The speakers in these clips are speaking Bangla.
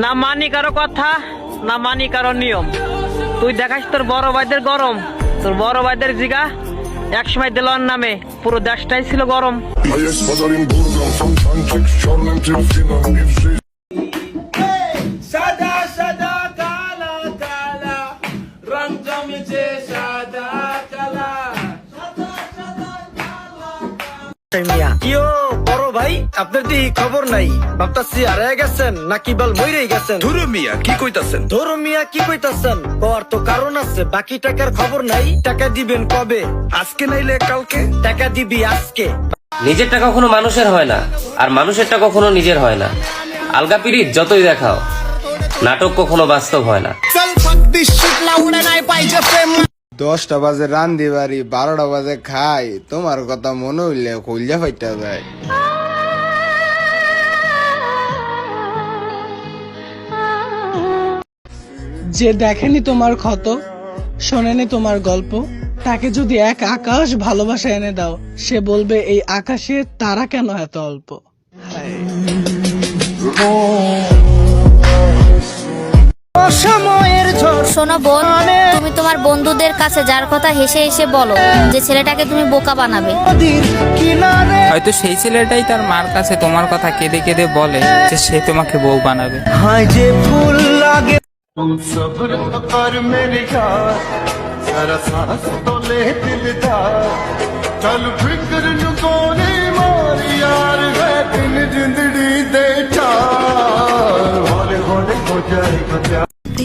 না মানি কারও কথা, না মানি কারও নিয়ম। তুই দেখাস তোর বড় ভাইদের গরম, তোর বড় ভাইদের জিগা। এক সময় দিলন নামে, পুরো দেশটাই ছিল গরম। কিও বড় ভাই আপনার দি খবর নাই। ভাবতাছি আরে গেছেন নাকি বল গেছেন? ধুরু মিয়া কি কইতাছেন? ধরো মিয়া কি কইতাছেন? ওর তো কারণ আছে বাকি টাকার খবর নাই। টাকা দিবেন কবে? আজকে নাইলে কালকে? টাকা দিবি আজকে। নিজেরটা কখনো মানুষের হয় না আর মানুষেরটা কখনো নিজের হয় না। আলগা পিরিত যতই দেখাও নাটক কখনো বাস্তব হয় না। দশটা বাজে রান্ধি বাড়ি বারোটা বাজে খাই। তোমার কথা মনে হইলে কইলে ফাইটা যায়। যে দেখেনি তোমার ক্ষত শোনেনি তোমার গল্প তাকে যদি এক আকাশ ভালোবাসা এনে দাও সে বলবে এই আকাশে তারা কেন এত অল্প? শোনো বোন তুমি তোমার বন্ধুদের কাছে যার কথা হেসে হেসে বলো যে ছেলেটাকে তুমি বোকা বানাবে। হয়তো সেই ছেলেটাই তার মার কাছে তোমার কথা কেঁদে কেঁদে বলে যে সে তোমাকে বউ বানাবে। হায় যে ফুল লাগে।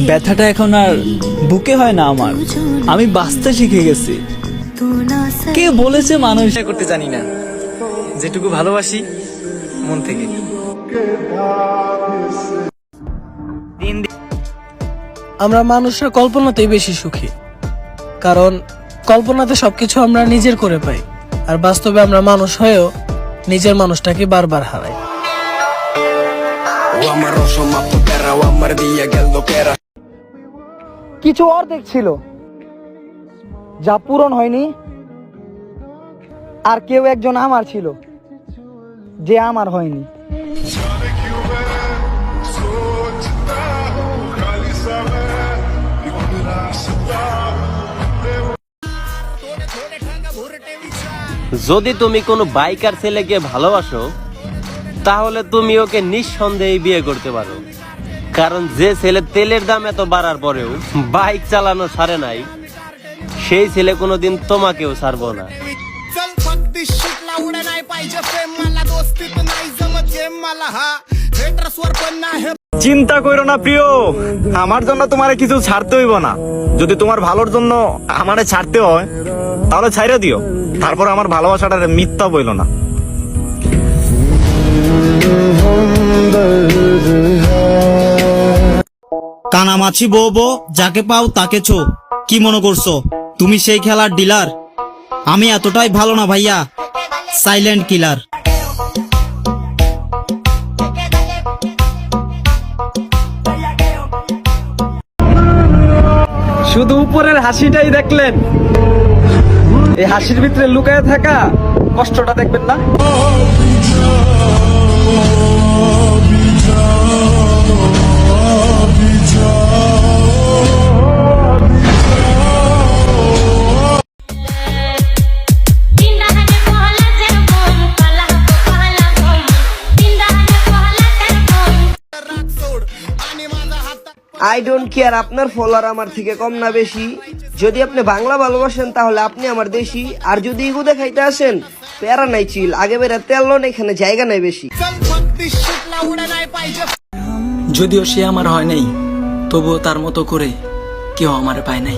ব্যথাটা এখন আর বুকে হয় না আমার। আমি বাঁচতে শিখে গেছি। কে বলেছে মানুষ করতে জানি না। যেটুকু ভালোবাসি মন থেকে। আমরা মানুষরা কল্পনাতেই বেশি সুখী। কারণ কল্পনাতে সবকিছু আমরা নিজের করে পাই। আর বাস্তবে আমরা মানুষ হয়েও নিজের মানুষটাকে বারবার হারাই। কিছু অর্ধেক ছিল যা পূরণ হয়নি। আর কেউ একজন আমার ছিল, যে আমার হয়নি। যদি তুমি কোনো বাইকার ছেলেকে ভালোবাসো, তাহলে তুমি ওকে নিঃসন্দেহে বিয়ে করতে পারো। কারণ যে ছেলে তেলের দাম এত বাড়ার পরেও বাইক চালানো ছাড়ে নাই সেই ছেলে কোনোদিন তোমাকেও ছাড়বো না চিন্তা করো না প্রিয় আমার জন্য তোমার কিছু ছাড়তে হইব না যদি তোমার ভালোর জন্য আমারে ছাড়তে হয় তাহলে ছাইরে দিও তারপর আমার ভালোবাসাটা মিথ্যা বইল না কানামাছি বউ বউ, যাকে পাও তাকে ছো। কি মনে করছ? তুমি সেই খেলার ডিলার আমি এতটাই ভালো না ভাইয়া। সাইলেন্ট কিলার শুধু উপরের হাসিটাই দেখলেন। এই হাসির ভিতরে লুকায় থাকা কষ্টটা দেখবেন না। আই ডোন্ট কেয়ার আপনার ফলোয়ার আমার থেকে কম না বেশি। যদি আপনি বাংলা ভালোবাসেন, তাহলে আপনি আমার দেশি। আর যদি ইগু দেখাইতে আসেন, প্যারা নাই চিল, আগে বেড়া তেল এখানে জায়গা নাই বেশি। যদিও সে আমার হয় নাই, তবুও তার মতো করে কেউ আমার পায় নাই।